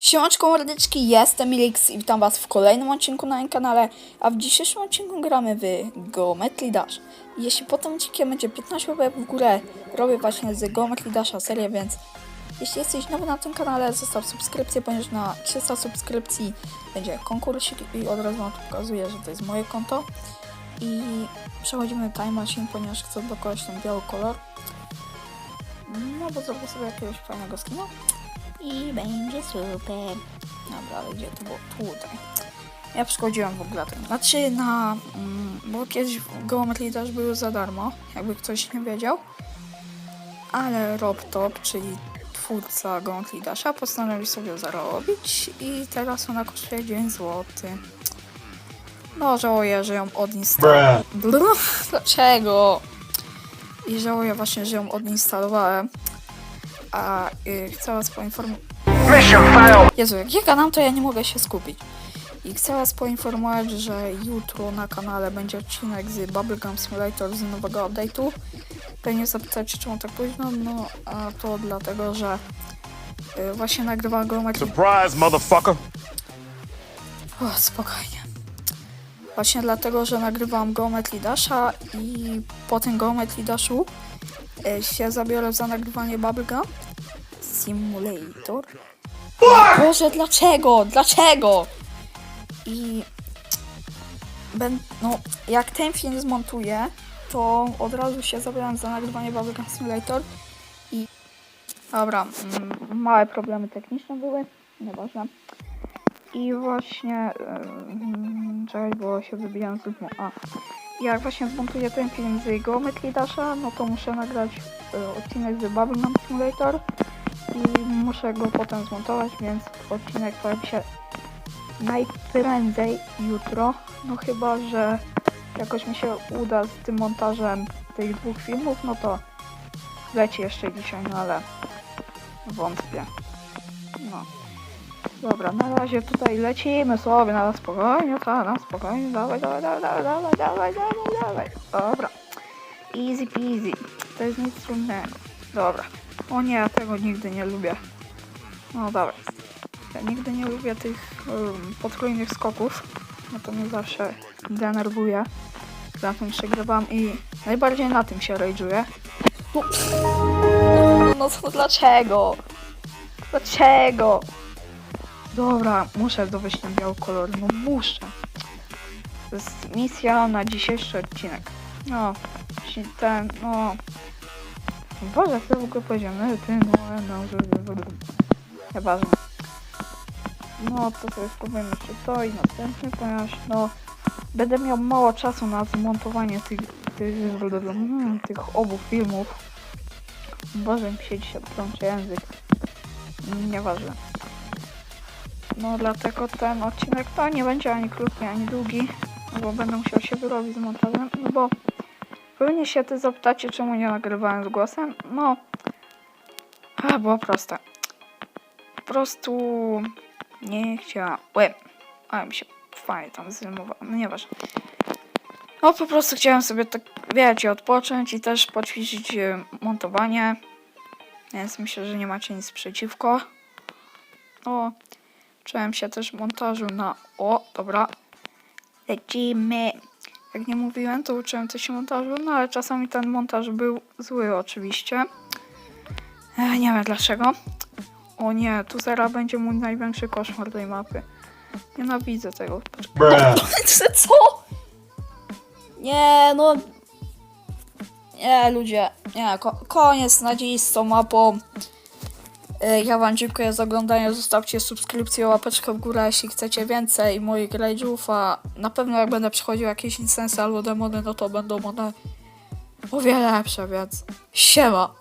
Siemanczko mordeczki, jestem Milix i witam was w kolejnym odcinku na moim kanale, a w dzisiejszym odcinku gramy w Geometry Dash. Jeśli po tym odcinku będzie 15 łapek w górę, robię właśnie z Geometry Dasha serię, więc jeśli jesteś nowy na tym kanale, zostaw subskrypcję, ponieważ na 300 subskrypcji będzie konkursik i od razu wam pokazuję, że to jest moje konto. I przechodzimy do Time Machine, ponieważ chcę odblokować ten biały kolor. No bo zrobię sobie jakiegoś fajnego skina. I będzie super. Dobra, ale gdzie to było? Tutaj. Ja przychodziłem w ogóle tym. Znaczy na... Mm, bo kiedyś w Geometry też były za darmo, jakby ktoś nie wiedział. Ale RobTop, czyli twórca Geometry Dasha, postanowił sobie zarobić i teraz ona kosztuje 9 zł. No, żałuję, że ją odinstalowałem. Dlaczego? I żałuję właśnie, że ją odinstalowałem. A y, chcę was poinformować. Jezu, jak ja gadam, to ja nie mogę się skupić. I chcę was poinformować, że jutro na kanale będzie odcinek z Bubblegum Simulator z nowego update'u. Pewnie zapytacie, czemu tak późno, no a to dlatego, że y, właśnie nagrywam Geometry... Surprise, motherfucker. O, spokojnie. Właśnie dlatego, że nagrywam Geometry Dasha i po tym Geometry Dashu się zabiorę za nagrywanie Bubblegum Simulator. Boże, dlaczego? Dlaczego? I ben, no, jak ten film zmontuję, to od razu się zabieram za nagrywanie Bubblegum Simulator i dobra, mm, małe problemy techniczne były, nieważne. I właśnie, yy, czekaj, bo się wybijam z rytmu. A, jak właśnie zmontuję ten film z Geometry Dasha, no to muszę nagrać yy, odcinek z Bubblegum Simulator i muszę go potem zmontować, więc odcinek pojawi się najprędzej jutro. No chyba, że jakoś mi się uda z tym montażem tych dwóch filmów, no to leci jeszcze dzisiaj, no ale wątpię. No. Dobra, na razie tutaj lecimy sobie na spokojnie, ta, na spokojnie, dawaj, dawaj, dawaj, dawaj, dawaj, dawaj, dawaj, dawaj. Dobra. Easy peasy. To jest nic trudnego. Dobra. O nie, ja tego nigdy nie lubię. No dobra. Ja nigdy nie lubię tych um, skoków. No to mnie zawsze denerwuje. Na tym przegrywam i najbardziej na tym się rage'uję. No, no to dlaczego? Dlaczego? Dobra, muszę dowieść ten biały kolor. No muszę. To jest misja na dzisiejszy odcinek. No, jeśli ten, no... Boże, jak to w ogóle powiedziałem? No, ty, no, no, no, Nieważne. No, to sobie spróbujemy jeszcze to i następny, ponieważ, no, będę miał mało czasu na zmontowanie tych, tych, mm, tych obu filmów. Boże, mi się dzisiaj plącze język. Nieważne. No, dlatego ten odcinek to nie będzie ani krótki, ani długi, no bo będę musiał się wyrobić z montażem, no bo Pewnie się ty zapytacie, czemu nie nagrywałem z głosem. No, a, było proste. Po prostu nie chciałem. Ale mi się fajnie tam zrymowało. No nieważne. No po prostu chciałem sobie tak, wiecie, odpocząć i też poćwiczyć e, montowanie. Więc myślę, że nie macie nic przeciwko. O, czułem się też w montażu na... O, dobra. Lecimy. Jak nie mówiłem, to uczyłem coś się montażu, no ale czasami ten montaż był zły oczywiście. Ech, nie wiem dlaczego. O nie, tu zaraz będzie mój największy koszmar tej mapy. Nienawidzę tego. Co? Nie, no... Nie, ludzie. Nie, ko koniec nadziei z tą mapą. E, Ja wam dziękuję za oglądanie. Zostawcie subskrypcję, łapeczkę w górę, jeśli chcecie więcej moich rage'ów, a na pewno jak będę przechodził jakieś insensy albo demony, no to będą one o wiele lepsze, więc siema!